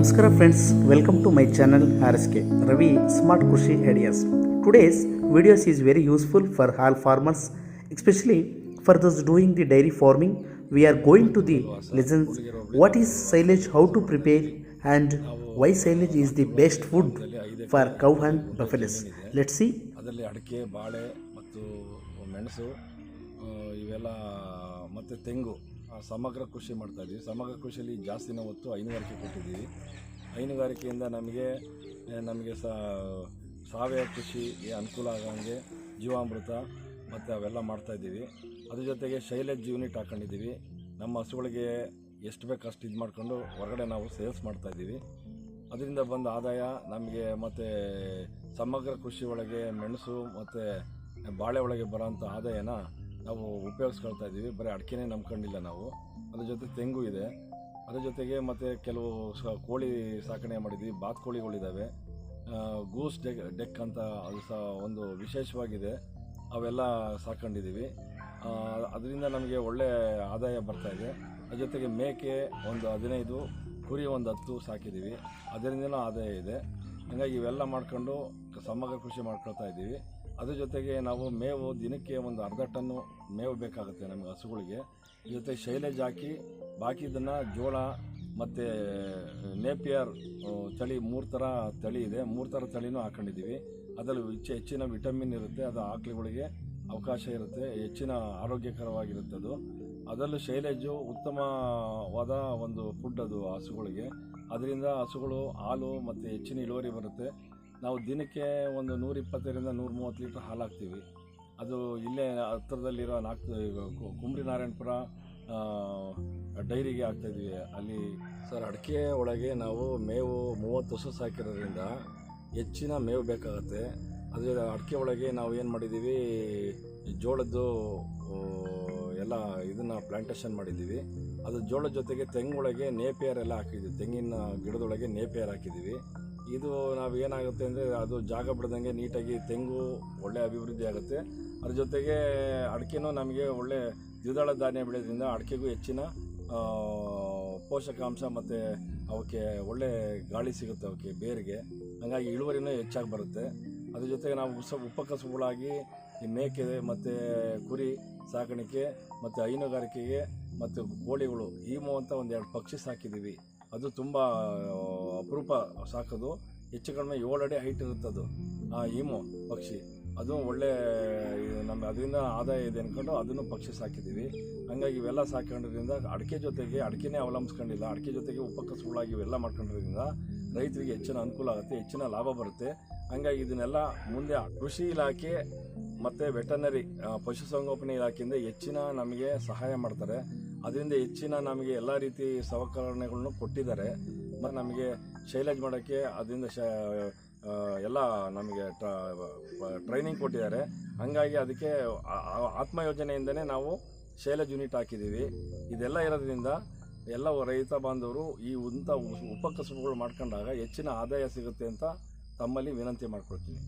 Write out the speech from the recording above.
ನಮಸ್ಕಾರ friends welcome to my channel R S K Ravi smart ಕೃಷಿ ideas today's videos is very useful for all farmers especially for those doing the dairy farming we are going to the lessons what is silage how to prepare and why silage is the best food for cow and buffaloes let see ಅದರಲ್ಲಿ ಅಡಿಕೆ, ಬಾಳೆ ಮತ್ತು ಮೆಣಸು ಇವೆಲ್ಲ, ಮತ್ತು ತೆಂಗು. ಸಮಗ್ರ ಕೃಷಿ ಮಾಡ್ತಾ ಇದ್ದೀವಿ ಸಮಗ್ರ ಕೃಷಿಯಲ್ಲಿ ಜಾಸ್ತಿನ ಹೊತ್ತು ಹೈನುಗಾರಿಕೆ ಕೊಟ್ಟಿದ್ದೀವಿ. ಹೈನುಗಾರಿಕೆಯಿಂದ ನಮಗೆ ನಮಗೆ ಸಾವಯವ ಕೃಷಿಗೆ ಅನುಕೂಲ ಆಗೋಂಗೆ ಜೀವಾಮೃತ ಮತ್ತು ಅವೆಲ್ಲ ಮಾಡ್ತಾ ಇದ್ದೀವಿ. ಅದ್ರ ಜೊತೆಗೆ ಶೈಲೇಜ್ ಯೂನಿಟ್ ಹಾಕ್ಕೊಂಡಿದ್ದೀವಿ ನಮ್ಮ ಹಸುಗಳಿಗೆ ಎಷ್ಟು ಬೇಕು ಅಷ್ಟು ಇದು ಮಾಡಿಕೊಂಡು ಹೊರಗಡೆ ನಾವು ಸೇಲ್ಸ್ ಮಾಡ್ತಾ ಇದ್ದೀವಿ. ಅದರಿಂದ ಬಂದ ಆದಾಯ ನಮಗೆ ಮತ್ತು ಸಮಗ್ರ ಕೃಷಿ ಒಳಗೆ ಮೆಣಸು ಮತ್ತು ಬಾಳೆ ಒಳಗೆ ಬರೋಂಥ ಆದಾಯನ ನಾವು ಉಪಯೋಗಿಸ್ಕೊಳ್ತಾ ಇದ್ದೀವಿ, ಬರೀ ಅಡಿಕೆನೇ ನಂಬ್ಕೊಂಡಿಲ್ಲ ನಾವು. ಅದ್ರ ಜೊತೆ ತೆಂಗು ಇದೆ. ಅದ್ರ ಜೊತೆಗೆ ಮತ್ತು ಕೆಲವು ಸ ಕೋಳಿ ಸಾಕಣೆ ಮಾಡಿದ್ವಿ ಬಾತ್ಕೋಳಿಗಳಿದ್ದಾವೆ ಗೂಸ್ ಡೆಕ್ ಡೆಕ್ ಅಂತ ಅದು ಸಹ ಒಂದು ವಿಶೇಷವಾಗಿದೆ. ಅವೆಲ್ಲ ಸಾಕೊಂಡಿದ್ದೀವಿ. ಅದರಿಂದ ನಮಗೆ ಒಳ್ಳೆ ಆದಾಯ ಬರ್ತಾ ಇದೆ. ಅದ್ರ ಜೊತೆಗೆ ಮೇಕೆ ಒಂದು ಹದಿನೈದು, ಕುರಿ ಒಂದು ಹತ್ತು ಸಾಕಿದ್ದೀವಿ. ಅದರಿಂದನೂ ಆದಾಯ ಇದೆ. ಹಾಗಾಗಿ ಇವೆಲ್ಲ ಮಾಡ್ಕೊಂಡು ಸಮಗ್ರ ಕೃಷಿ ಮಾಡ್ಕೊಳ್ತಾ ಇದ್ದೀವಿ. ಅದ್ರ ಜೊತೆಗೆ ನಾವು ಮೇವು ದಿನಕ್ಕೆ ಒಂದು ಅರ್ಧ ಟನ್ನು ಮೇವು ಬೇಕಾಗುತ್ತೆ ನಮಗೆ ಹಸುಗಳಿಗೆ. ಜೊತೆ ಶೈಲೇಜ್ ಹಾಕಿ ಬಾಕಿದನ್ನು ಜೋಳ ಮತ್ತು ನೇಪಿಯರ್ ತಳಿ ಮೂರು ಥರ ತಳಿ ಇದೆ. ಮೂರು ಥರ ತಳಿನೂ ಹಾಕೊಂಡಿದ್ದೀವಿ. ಅದರಲ್ಲಿ ಹೆಚ್ಚು ಹೆಚ್ಚಿನ ವಿಟಮಿನ್ ಇರುತ್ತೆ. ಅದು ಆಕಳುಗಳಿಗೆ ಅವಕಾಶ ಇರುತ್ತೆ. ಹೆಚ್ಚಿನ ಆರೋಗ್ಯಕರವಾಗಿರುತ್ತೆ ಅದು. ಅದರಲ್ಲೂ ಶೈಲೇಜು ಉತ್ತಮವಾದ ಒಂದು ಫುಡ್ ಅದು ಹಸುಗಳಿಗೆ. ಅದರಿಂದ ಹಸುಗಳು ಹಾಲು ಮತ್ತು ಹೆಚ್ಚಿನ ಇಳುವರಿ ಬರುತ್ತೆ. ನಾವು ದಿನಕ್ಕೆ ಒಂದು ನೂರಿಪ್ಪತ್ತರಿಂದ ನೂರ ಮೂವತ್ತು ಲೀಟ್ರ್ ಹಾಲು ಹಾಕ್ತೀವಿ ಅದು ಇಲ್ಲೇ ಹತ್ತಿರದಲ್ಲಿರೋ ನಾಲ್ಕು ಕುಂಬ್ರಿ ನಾರಾಯಣಪುರ ಡೈರಿಗೆ ಹಾಕ್ತಾಯಿದ್ವಿ ಅಲ್ಲಿ ಸರ್ ಅಡಿಕೆ ಒಳಗೆ ನಾವು ಮೇವು ಮೂವತ್ತು ವರ್ಷ ಸಾಕಿರೋದ್ರಿಂದ ಹೆಚ್ಚಿನ ಮೇವು ಬೇಕಾಗುತ್ತೆ. ಅದೇ ಅಡಿಕೆ ಒಳಗೆ ನಾವು ಏನು ಮಾಡಿದ್ದೀವಿ, ಜೋಳದ್ದು ಎಲ್ಲ ಇದನ್ನು ಪ್ಲಾಂಟೇಷನ್ ಮಾಡಿದ್ದೀವಿ. ಅದು ಜೋಳದ ಜೊತೆಗೆ ತೆಂಗೊಳಗೆ ನೇಪಿಯರ್ ಎಲ್ಲ ಹಾಕಿದ್ವಿ. ತೆಂಗಿನ ಗಿಡದೊಳಗೆ ನೇಪಿಯರ್ ಹಾಕಿದ್ದೀವಿ. ಇದು ನಾವು ಏನಾಗುತ್ತೆ ಅಂದರೆ ಅದು ಜಾಗ ಬಿಡ್ದಂಗೆ ನೀಟಾಗಿ ತೆಂಗು ಒಳ್ಳೆ ಅಭಿವೃದ್ಧಿ ಆಗುತ್ತೆ. ಅದ್ರ ಜೊತೆಗೆ ಅಡಿಕೆನೂ ನಮಗೆ ಒಳ್ಳೆ ದ್ವಿದಳ ಧಾನ್ಯ ಬೆಳೆಯೋದ್ರಿಂದ ಅಡಿಕೆಗೂ ಹೆಚ್ಚಿನ ಪೋಷಕಾಂಶ ಮತ್ತು ಅವಕ್ಕೆ ಒಳ್ಳೆ ಗಾಳಿ ಸಿಗುತ್ತೆ ಅವಕ್ಕೆ ಬೇರಿಗೆ. ಹಂಗಾಗಿ ಇಳುವರಿನೂ ಹೆಚ್ಚಾಗಿ ಬರುತ್ತೆ. ಅದ್ರ ಜೊತೆಗೆ ನಾವು ಉಸ ಉಪಕಸುಗಳಾಗಿ ಈ ಮೇಕೆ ಮತ್ತು ಕುರಿ ಸಾಕಾಣಿಕೆ ಮತ್ತು ಹೈನುಗಾರಿಕೆಗೆ ಮತ್ತು ಕೋಳಿಗಳು ಈಮು ಅಂತ ಒಂದೆರಡು ಪಕ್ಷಿ ಸಾಕಿದ್ದೀವಿ. ಅದು ತುಂಬ ಅಪರೂಪ ಸಾಕೋದು. ಹೆಚ್ಚು ಕಡಿಮೆ ಏಳು ಅಡಿ ಹೈಟ್ ಇರುತ್ತದು ಆ ಈಮು ಪಕ್ಷಿ. ಅದು ಒಳ್ಳೆ ನಮ್ಮ, ಅದರಿಂದ ಆದಾಯ ಇದೆ ಅಂದ್ಕೊಂಡು ಅದನ್ನು ಪಕ್ಷಿ ಸಾಕಿದ್ದೀವಿ. ಹಂಗಾಗಿ ಇವೆಲ್ಲ ಸಾಕೊಂಡ್ರಿಂದ ಅಡಿಕೆ ಜೊತೆಗೆ ಅಡಿಕೆನೇ ಅವಲಂಬಿಸ್ಕೊಂಡಿಲ್ಲ. ಅಡಿಕೆ ಜೊತೆಗೆ ಉಪಕಸುಗಳಾಗಿ ಇವೆಲ್ಲ ಮಾಡ್ಕೊಂಡಿರೋದ್ರಿಂದ ರೈತರಿಗೆ ಹೆಚ್ಚಿನ ಅನುಕೂಲ ಆಗುತ್ತೆ, ಹೆಚ್ಚಿನ ಲಾಭ ಬರುತ್ತೆ. ಹಂಗಾಗಿ ಇದನ್ನೆಲ್ಲ ಮುಂದೆ ಕೃಷಿ ಇಲಾಖೆ ಮತ್ತು ವೆಟರ್ನರಿ ಪಶುಸಂಗೋಪನೆ ಇಲಾಖೆಯಿಂದ ಹೆಚ್ಚಿನ ನಮಗೆ ಸಹಾಯ ಮಾಡ್ತಾರೆ. ಅದರಿಂದ ಹೆಚ್ಚಿನ ನಮಗೆ ಎಲ್ಲ ರೀತಿ ಸವಕರಣೆಗಳನ್ನು ಕೊಟ್ಟಿದ್ದಾರೆ. ಮತ್ತು ನಮಗೆ ಶೈಲೇಜ್ ಮಾಡೋಕ್ಕೆ ಅದರಿಂದ ಶ ಎಲ್ಲ ನಮಗೆ ಟ್ರೈನಿಂಗ್ ಕೊಟ್ಟಿದ್ದಾರೆ. ಹಾಗಾಗಿ ಅದಕ್ಕೆ ಆತ್ಮ ಯೋಜನೆಯಿಂದನೇ ನಾವು ಶೈಲೇಜ್ ಯೂನಿಟ್ ಹಾಕಿದ್ದೀವಿ. ಇದೆಲ್ಲ ಇರೋದ್ರಿಂದ ಎಲ್ಲ ರೈತ ಬಾಂಧವರು ಈ ಇಂಥ ಉಪಕಸಬುಗಳು ಮಾಡ್ಕೊಂಡಾಗ ಹೆಚ್ಚಿನ ಆದಾಯ ಸಿಗುತ್ತೆ ಅಂತ ತಮ್ಮಲ್ಲಿ ವಿನಂತಿ ಮಾಡ್ಕೊಳ್ತೀನಿ.